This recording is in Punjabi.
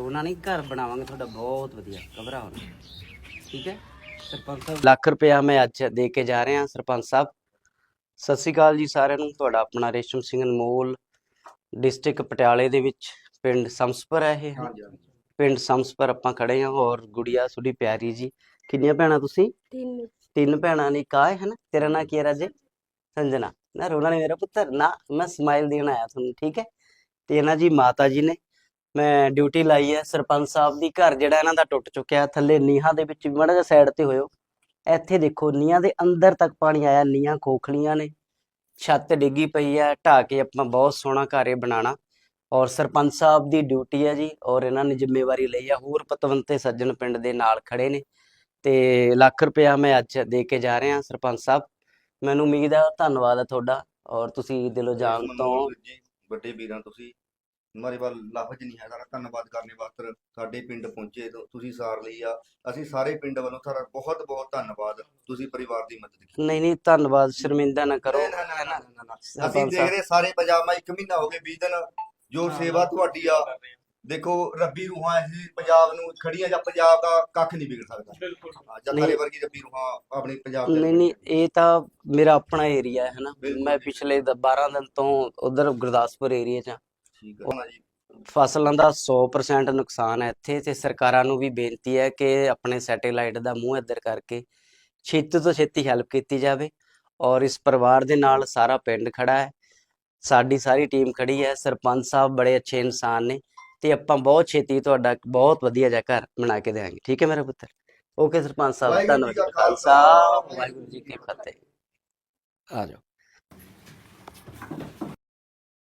ਆਪਣਾ ਨਹੀਂ ਘਰ ਬਣਾਵਾਂਗੇ ਤੁਹਾਡਾ ਬਹੁਤ ਵਧੀਆ ਘਬਰਾਓ ਨਾ। ਠੀਕ ਹੈ? ਸਰਪੰਚ ਸਾਹਿਬ। ਲੱਖ ਰੁਪਇਆ ਮੈਂ ਅੱਜ ਦੇ ਕੇ ਜਾ ਰਿਹਾ ਸਰਪੰਚ ਸਾਹਿਬ। ਸਤਿ ਸ਼੍ਰੀ ਅਕਾਲ ਜੀ ਸਾਰਿਆਂ ਨੂੰ ਤੁਹਾਡਾ ਆਪਣਾ ਰੇਸ਼ਮ ਸਿੰਘ ਅਨਮੋਲ ਡਿਸਟ੍ਰਿਕਟ ਪਟਿਆਲੇ ਦੇ ਵਿੱਚ ਪਿੰਡ ਸਮਸਪਰ ਹੈ ਇਹ। ਪਿੰਡ ਸਮਸਪਰ ਆਪਾਂ ਖੜੇ ਹਾਂ ਔਰ ਗੁੜੀਆ ਸੁਡੀ ਪਿਆਰੀ ਜੀ। ਕਿੰਨੀਆਂ ਭੈਣਾਂ ਤੁਸੀਂ? ਤਿੰਨ। ਤਿੰਨ ਭੈਣਾਂ ਨੇ ਕਾ ਹੈ ਨਾ? ਤੇਰਾ ਨਾਂ ਕੀ ਹੈ ਰਾਜੇ? ਸੰਜਨਾ। ਨਾ ਰੋਣਾ ਨੇ ਮੇਰਾ ਪੁੱਤਰ ਨਾ ਮੈਂ ਸਮਾਈਲ ਦੇਣ ਆਇਆ ਤੁਹਾਨੂੰ ਠੀਕ ਹੈ? ਤੇ ਇਹਨਾਂ ਜੀ ਮਾਤਾ ਜੀ ਨੇ। ਮੈਂ ਡਿਊਟੀ ਲਾਈ ਹੈ ਸਰਪੰਚ ਸਾਹਿਬ ਦੀ ਘਰ ਜਿਹੜਾ ਇਹਨਾਂ ਦਾ ਟੁੱਟ ਚੁੱਕਿਆ ਥੱਲੇ ਨੀਹਾਂ ਦੇ ਵਿੱਚ ਵੀ ਮਾੜਾ ਜਿਹਾ ਸਾਈਡ ਤੇ ਹੋਇਓ। ਇੱਥੇ ਦੇਖੋ ਨੀਹਾਂ ਦੇ ਅੰਦਰ ਤੱਕ ਪਾਣੀ ਆਇਆ ਨੀਹਾਂ ਖੋਖਲੀਆਂ ਨੇ। ਛੱਤ ਡਿੱਗੀ ਪਈ ਹੈ ਢਾਹ ਕੇ ਆਪਾਂ ਬਹੁਤ ਸੋਹਣਾ ਘਰ ਇਹ ਬਣਾਉਣਾ। ਔਰ ਸਰਪੰਚ ਸਾਹਿਬ ਦੀ ਡਿਊਟੀ ਹੈ ਜੀ ਔਰ ਇਹਨਾਂ ਨੇ ਜ਼ਿੰਮੇਵਾਰੀ ਲਈ ਹੈ ਹੋਰ ਪਤਵੰਤੇ ਸੱਜਣ ਪਿੰਡ ਦੇ ਨਾਲ ਖੜੇ ਨੇ। ਤੇ ਲੱਖ ਰੁਪਇਆ ਮੈਂ ਅੱਜ ਦੇ ਕੇ ਜਾ ਰਿਹਾ ਸਰਪੰਚ ਸਾਹਿਬ। ਮੈਨੂੰ ਉਮੀਦ ਹੈ ਧੰਨਵਾਦ ਹੈ ਤੁਹਾਡਾ। ਔਰ ਤੁਸੀਂ ਦਿਲੋਂ ਜਾਨ ਤੋਂ ਵੱਡੇ ਵੀਰਾਂ ਤੁਸੀਂ ਹਮਾਰੇ ਵੱਲ ਲਫ਼ਜ਼ ਨਹੀਂ ਹੈ ਸਾਰਾ ਧੰਨਵਾਦ ਕਰਨੇ ਵਾਸਤੇ ਸਾਡੇ ਪਿੰਡ ਪਹੁੰਚੇ ਤੋਂ ਤੁਸੀਂ ਸਾਰ ਲਈ ਆ। ਅਸੀਂ ਸਾਰੇ ਪਿੰਡ ਵੱਲੋਂ ਤੁਹਾਡਾ ਬਹੁਤ ਬਹੁਤ ਧੰਨਵਾਦ। ਤੁਸੀਂ ਪਰਿਵਾਰ ਦੀ ਮਦਦ ਕੀਤੀ। ਨਹੀਂ ਨਹੀਂ ਧੰਨਵਾਦ ਸ਼ਰਮਿੰਦਾ ਨਾ ਕਰੋ। ਨਾ, ਨਾ, ਨਾ। ਅਸੀਂ ਦੇਖ ਰਹੇ ਸਾਰੇ ਪੰਜਾਬ ਮਾ ਇੱਕ ਮਹੀਨਾ ਹੋ ਗਿਆ 20 ਦਿਨ ਜੋ ਸੇਵਾ ਤੁਹਾਡੀ ਆ ਦੇਖੋ ਰੱਬੀ ਰੂਹਾਂ ਇਹ ਪੰਜਾਬ ਨੂੰ ਖੜੀਆਂ ਜਾਂ ਪੰਜਾਬ ਦਾ ਕੱਖ ਨਹੀਂ ਵਿਗੜ ਸਕਦਾ। ਹਾਂ, ਜਾਂ ਨਹੀਂ। ਤਾਰੇ ਵਰਗੀ ਰੱਬੀ ਰੂਹਾਂ ਆਪਣੇ ਪੰਜਾਬ ਦੇ ਨਹੀਂ ਨਹੀਂ ਇਹ ਤਾਂ ਮੇਰਾ ਆਪਣਾ ਏਰੀਆ ਹੈ ਨਾ। ਮੈਂ। ਪਿਛਲੇ 12 ਦਿਨ ਤੋਂ ਉਧਰ ਗੁਰਦਾਸਪੁਰ ਏਰੀਆ 'ਚ ਹਾਂ। ਠੀਕ ਹੈ ਨਾ ਜੀ ਫਸਲਾਂ ਦਾ 100% ਨੁਕਸਾਨ ਹੈ ਇੱਥੇ ਤੇ ਸਰਕਾਰਾਂ ਨੂੰ ਵੀ ਬੇਨਤੀ ਹੈ ਕਿ ਆਪਣੇ ਸੈਟੇਲਾਈਟ ਦਾ ਮੂੰਹ ਇੱਧਰ ਕਰਕੇ ਛੇਤੀ ਤੋਂ ਛੇਤੀ ਹੈਲਪ ਕੀਤੀ ਜਾਵੇ ਔਰ ਇਸ ਪਰਿਵਾਰ ਦੇ ਨਾਲ ਸਾਰਾ ਪਿੰਡ ਖੜਾ ਹੈ। ਸਾਡੀ ਸਾਰੀ ਟੀਮ ਖੜੀ ਹੈ। ਸਰਪੰਚ ਸਾਹਿਬ ਬੜੇ ਅੱਛੇ ਇਨਸਾਨ ਨੇ ਤੇ ਆਪਾਂ ਬਹੁਤ ਛੇਤੀ ਤੁਹਾਡਾ ਬਹੁਤ ਵਧੀਆ ਜਿਹਾ ਘਰ ਬਣਾ ਕੇ ਦੇਵਾਂਗੇ ਠੀਕ ਹੈ ਮੇਰੇ ਪੁੱਤਰ? ਓਕੇ ਸਰਪੰਚ ਸਾਹਿਬ ਧੰਨਵਾਦ ਖਾਲਸਾ, ਵਾਹਿਗੁਰੂ ਜੀ ਕੀ ਫਤਿਹ। ਆ ਜਾਓ।